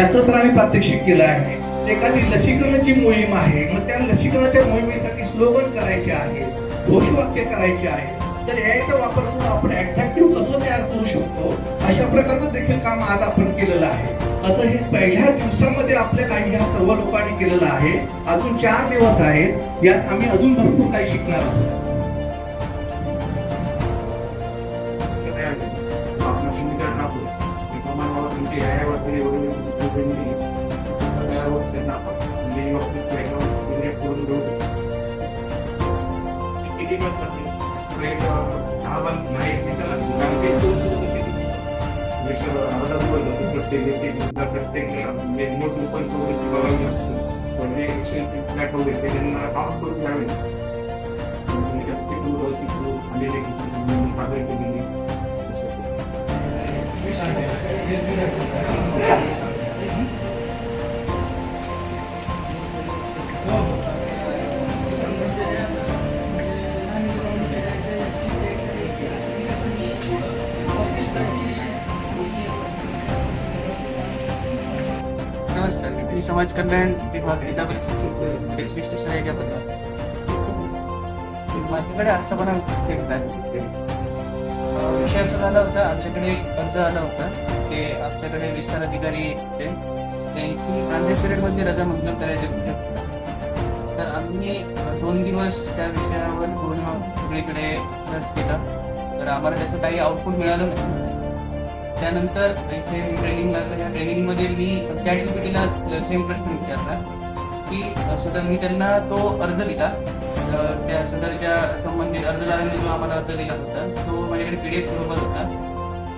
त्याचं आम्ही प्रात्यक्षिक केलं आहे. एखादी लसीकरणाची मोहीम आहे मग त्या लसीकरणाच्या मोहिमेसाठी स्लोगन करायचे आहे घोषवाक्य करायचे आहे. तर याचा वापर करून आपण अट्रॅक्टिव्ह कसं तयार करू शकतो अशा प्रकारचं देखील काम आज आपण केलेलं आहे. असं हे पहिल्या दिवसामध्ये आपल्या काही ह्या सर्व लोकांनी केलेलं आहे. अजून चार दिवस आहेत यात आम्ही अजून भरपूर काही शिकणार आहोत. एवढे एवढे दिली. त्या वरती आपण म्हणजे ही वस्तू background generate करून देऊ ते किती वेळ जाते? तर एक, अं, दहा बार- नाही, ते त्याला सांगते दोन सुरू किती? जसं अर्धा बोललो की प्रत्येक व्यक्ती प्रत्येक म्हणजे नोट ओपन करून ती बघावी लागते. म्हणजे Excel sheet platform आहे, ते त्यांना count करून घ्यावे म्हणजे नमस्कार समाज कल्याण विभाग जिल्हा परिषद विशिष्ट सहाय्यकाबद्दल माझ्याकडे आस्थापना भेटतात विषय असा झाला होता आमच्याकडे अर्ज आला होता ते आमच्याकडे विस्तार अधिकारी होते त्यांची प्रांतिक पिरियडमध्ये रजा मंजूर करायची होते तर आम्ही दोन दिवस त्या विषयावर पूर्ण सगळीकडे अभ्यास केला तर आम्हाला त्याचं काही आउटपुट मिळालं नाही. त्यानंतर इथे ट्रेनिंग ट्रेनिंगमध्ये मी चॅट सेम प्रश्न विचारला की सदर मी त्यांना तो अर्ज दिला. त्या सदरच्या संबंधित अर्जदारांनी जो आम्हाला अर्ज दिला होता तो माझ्याकडे पीडीएफ स्वरूपात होता.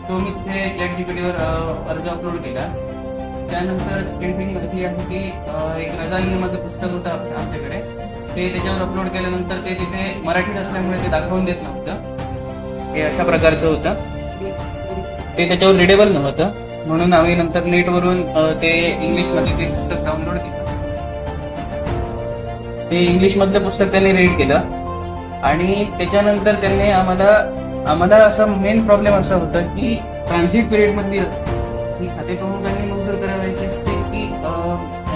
तो मी तिथे चॅट जीपीटीवर अर्ज अपलोड केला. त्यानंतर सेकंड अशी आहे की एक रजा नियमाचं पुस्तक होतं आमच्याकडे. ते त्याच्यावर अपलोड केल्यानंतर ते तिथे मराठीत असल्यामुळे ते दाखवून देत नव्हतं. हे अशा प्रकारचं होतं. ते त्याच्यावर रिडेबल नव्हतं. म्हणून आम्ही नंतर नेटवरून ते इंग्लिशमध्ये ते पुस्तक डाउनलोड केलं. ते इंग्लिश मधलं पुस्तक त्यांनी रीड केलं. आणि त्याच्यानंतर त्यांनी आम्हाला आम्हाला असा मेन प्रॉब्लेम असा होता की ट्रान्झिट पिरियडमध्ये ही खाते प्रमुखांनी मंजूर करावायची असते की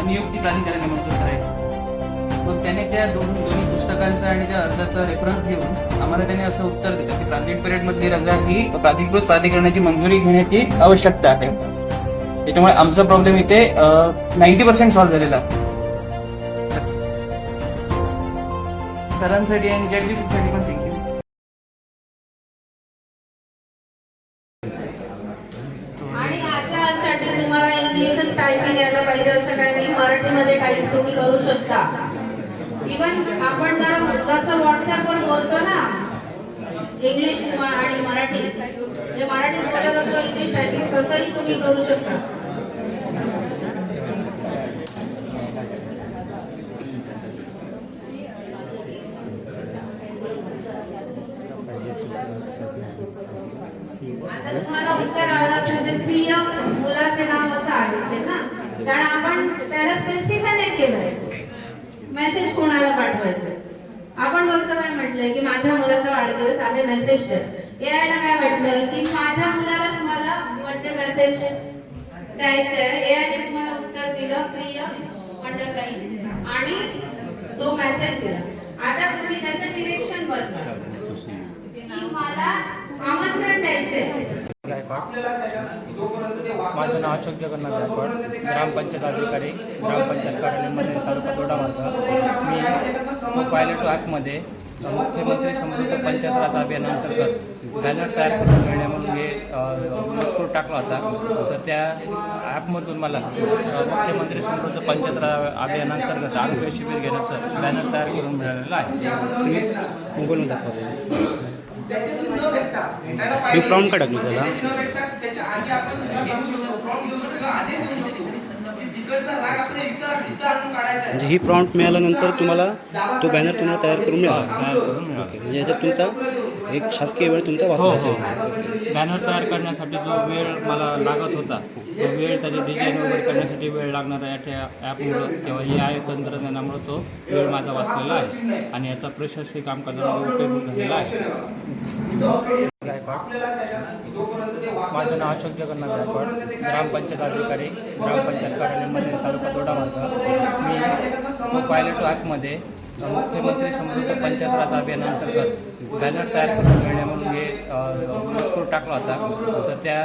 नियुक्ती प्राधिकाऱ्याने करायची त्याने त्या दोन दोन्ही पुस्तकांचा आणि त्या अर्जाचा रेफरन्स घेऊन आम्हाला त्याने असं उत्तर दिलं की ट्रान्झिट पिरियडमधली रजा ही प्राधिकृत प्राधिकरणाची मंजुरी घेण्याची आवश्यकता आहे. त्याच्यामुळे आमचा प्रॉब्लेम इथे नाईन्टी पर्सेंट सॉल्व्ह झालेला सरांसाठी आणि जगदीपसाठी पण थँक्यू आणि आजच्या आजसाठी तुम्हाला इंग्लिशच टायपिंग यायला पाहिजे असं काही नाही मराठीमध्ये टाईप तुम्ही करू शकता. इवन आपण जर जसं व्हॉट्सअपवर बोलतो ना इंग्लिश आणि मराठी म्हणजे मराठीत बोलत असतो इंग्लिश टायपिंग तसंही तुम्ही करू शकता. आता तुम्हाला उत्तर आलं असेल तर प्रिय मुलाचे नाव असं आलं असेल ना. कारण आपण त्याला स्पेसिफाय नाही केलंय. मेसेज कोणाला पाठवायचं? आपण फक्त काय म्हटलंय की माझ्या मुलाचा वाढदिवस आहे मेसेज कर यायला काय म्हटलंय की माझ्या मुलालाच मला बर्थडे मेसेज द्यायचं आहे याने तुम्हाला उत्तर दिलं प्रिय अंडरलाईन आणि तो मेसेज दिला. आता तुम्ही त्याचं डिरेक्शन बदला की मला आमंत्रण द्यायचंय. माझं नाव अशोक जगन्नाथ गायकवाड ग्रामपंचायत अधिकारी ग्रामपंचायत कार्यालयामध्ये तालुका तोडा मार्ग मी पायलट ॲपमध्ये मुख्यमंत्री समृद्ध पंचायत राज अभियानांतर्गत बॅनर तयार करून मिळणे हे मजकूर टाकला होता. तर त्या ॲपमधून मला मुख्यमंत्री समृद्ध पंचायत राज अभियानांतर्गत आरोग्य शिबिर घेण्याचं बॅनर तयार करून मिळालेलं आहे. तुम्ही मोबाईलमध्ये दाखवतो मी प्रॉम का टाकलं त्याला. म्हणजे ही प्रॉम्प्ट मिळाल्यानंतर तुम्हाला तो बॅनर तुम्हाला तयार करून मिळाला. ओके म्हणजे याच्यात तुमचा एक शासकीय वेळ तुमचा हो वाचवायचा हो आहे. बॅनर तयार करण्यासाठी जो वेळ मला लागत होता तो वेळ त्याचे डिझाईन वगैरे करण्यासाठी वेळ लागणार या त्या ॲपमुळं किंवा हे आहे तंत्रज्ञानामुळं तो वेळ माझा वाचलेला आहे. आणि याचा प्रशासकीय काम करण्यामध्ये उपयोग झालेला आहे. माझं नाव अशोक जगन्नाथ गायकवाड ग्रामपंचायत अधिकारी ग्रामपंचायत कार्यालयामध्ये तालुका दोडामार्ग मी पायलट ॲपमध्ये मुख्यमंत्री समृद्ध पंचायत राज अभियानांतर्गत बॅनर तयार करून मिळणे म्हणून मजकूर टाकला होता. तर त्या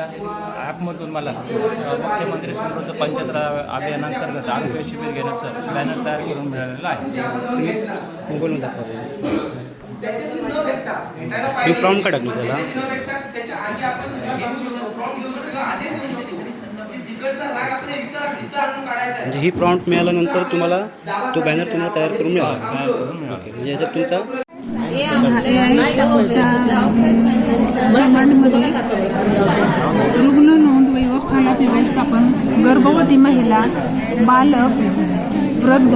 ॲपमधून मला मुख्यमंत्री समृद्ध पंचायत अभियानांतर्गत आरोग्य शिबिर घेण्याचं बॅनर तयार करून मिळालेलं आहे. तुम्ही मोबाईलमध्ये दाखवतो तुम्ही प्रॉम्प्ट का टाकलं त्याला. म्हणजे ही प्रॉम्प्ट मिळाल्यानंतर तुम्हाला तो बॅनर तुम्हाला तयार करून मिळाला. तयार करून मिळाला. म्हणजे याच्यात तुमचा हे रुग्ण नोंद व्यवस्थापन व्यवस्थापन गर्भवती महिला बालक वृद्ध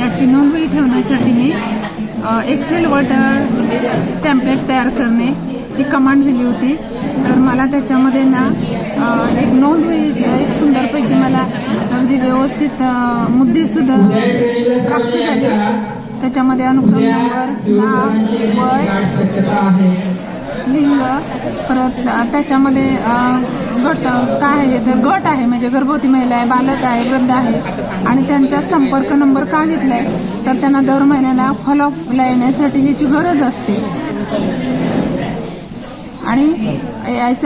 याची नोंदवही ठेवण्यासाठी मी एक्सेल वॉटर टेम्पलेट तयार करणे ही कमांड दिली होती. तर मला त्याच्यामध्ये ना एक नोंद एक सुंदरपैकी मला अगदी व्यवस्थित मुद्देसुद्धा प्राप्त झाले. त्याच्यामध्ये अनुक्रम नंबर नाव वय लिंग परत त्याच्यामध्ये गट काय आहे? तर गट आहे म्हणजे गर्भवती महिला आहे बालक आहे वृद्ध आहे. आणि त्यांचा संपर्क नंबर का घेतलाय? तर त्यांना दर महिन्याला फॉलोअपला येण्यासाठी याची गरज असते. आणि याचं